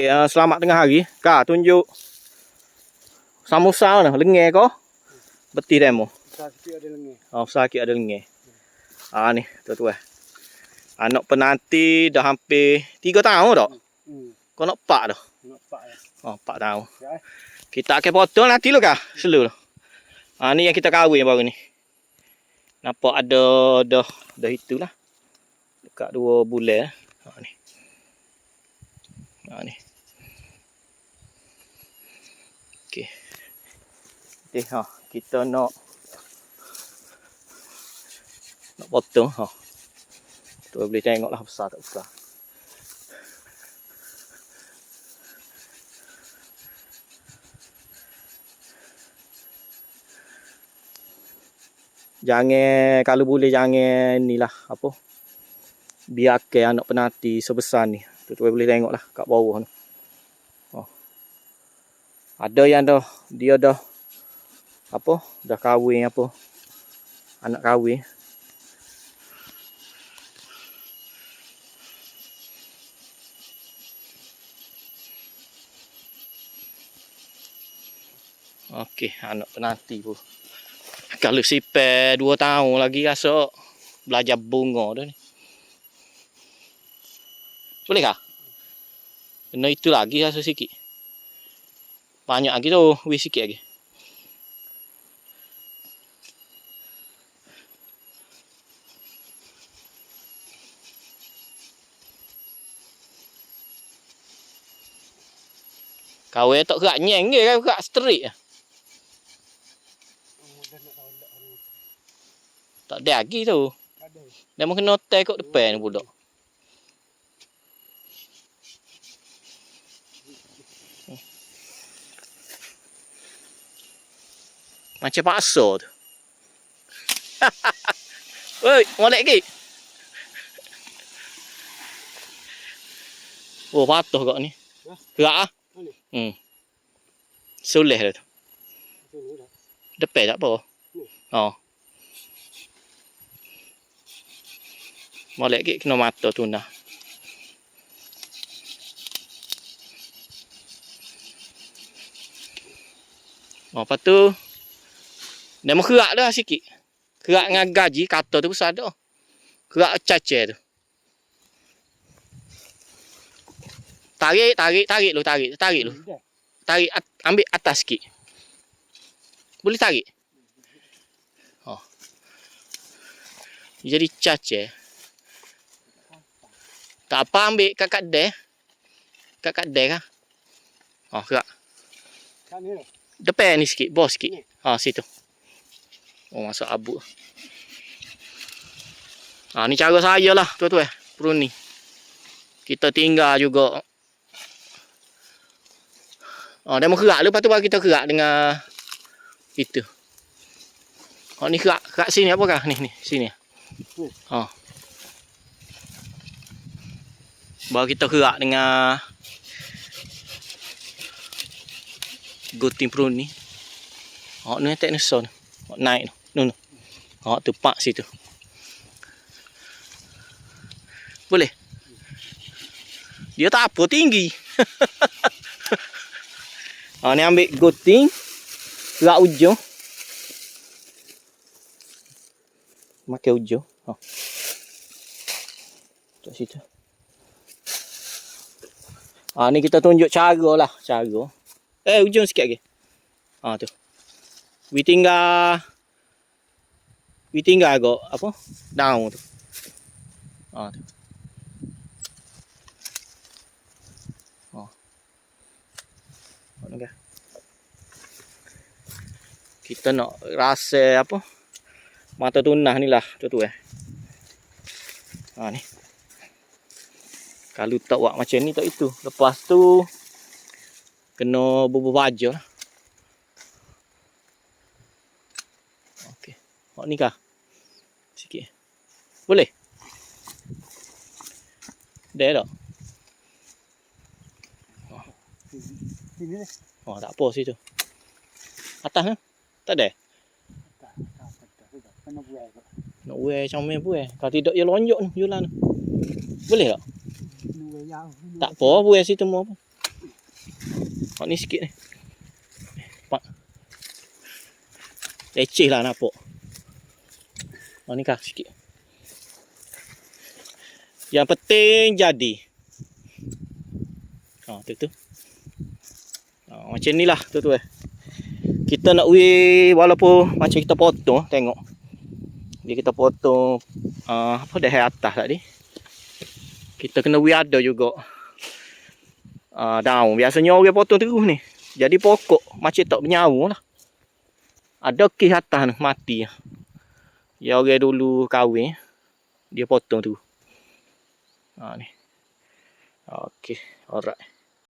Ya, selamat tengah hari. Ka tunjuk samosa ni, lengan kau. Beti demo. Besar sikit ada lengan. Oh, ada lengan. Ah ni, tuan-tuan. Anak penanti dah hampir 3 tahun dah. Hmm. Kau nak pak dah. Nampak ya. Oh, 4 tahun. Ya. eh. Kita akan potong nanti lu kah? Selu lu. Ah ni yang kita kahwin baru ni. Nampak ada dah dah itulah. Dekat 2 bulan. Ha ni. Ha ni. Okey. Okey ha, kita nak nak potong ha. Tu boleh tengoklah besar tak besar. Jangan kalau boleh jangan ni lah apa. Biarkan anak penati sebesar ni. Tu boleh tengok lah kat bawah ni. Ada yang dah dia dah apa? Dah kahwin apa? Anak kahwin. Okey, anak penanti pun. Kalau sipar 2 tahun lagi rasa belajar bunga dah ni. Boleh kah? Kena itu lagi rasa sikit. Banyak lagi tu, wis sikit lagi. Kau tak gerak nyeng ke kau gerak straight ah. Tak ada lagi tu. Dia mungkin hotel kat depan budak. Macam paksa tu. Woi, molek lagi. Oh, patuh kat ni. Hah? Gerak ah. Mana? Hmm. Soleh dah tu. Sini dah. Depan tak apa. Hmm. Oh. Molek lagi kena mata tu nah. Oh, lepas tu dia mau kerak dah sikit. Kerak dengan gaji kata tu besar dah. Kerak cacer tu. Tarik, tarik, tarik lu, tarik, tarik lu. Tarik, at- ambil atas sikit. Boleh tarik? Oh. Jadi cacer. Tak apa ambil kat kat deh. Kat kat deh kah? Oh, kerak. Ni dah. Depan ni sikit, bawah sikit. Ha, situ. Oh, masuk abu. Ha, ni cara saya lah, tuan-tuan. Peruni. Kita tinggal juga. Oh, dia mau kerak lepas tu baru kita kerak dengan itu. Oh, ni kerak, kerak sini apa kah? Ni, ni, sini. Ni. Ha. Baru kita kerak dengan gunting peruni. Oh, ni tak nusa ni. Oh, naik tu. Oh, tu pak situ. Boleh. Dia tak apa tinggi. ha, ni ambil gunting. Gerak ujung. Makan ujung. Ha. Kat situ. Ha, ni kita tunjuk cara lah. Cara. Eh, ujung sikit lagi. Ha, tu. We tinggal We tinggal agak apa? Down tu. Ha tu. Ha. Mana ke? Kita nak rasa apa? Mata tunah ni lah tu tu eh. Ha ni. Kalau tak buat macam ni tak itu. Lepas tu kena bubur baja lah. Okey. Hak ni kah? Boleh? Dah tak? Sini. Oh, tak apa situ. Atas ni? Tak ada? Tak, tak, tak, tak, tak. Kena buat kot. Nak wear comel pun eh. Kalau tidak, dia lonjok ni. Boleh tak? Tak apa, wear situ mau apa. Oh, ni sikit ni. Pak. Leceh lah nampak. Oh, ni kah sikit. Yang penting jadi. Ha, tu tu. Ha, macam ni lah tu tu eh. Kita nak we walaupun macam kita potong tengok. Dia kita potong uh, apa dah atas tadi. Kita kena we ada juga. Uh, daun. Biasanya orang potong terus ni. Jadi pokok macam tak bernyawa lah. Ada kis atas ni mati. Ya orang dulu kahwin. Dia potong tu. Ha ni. Okey, alright.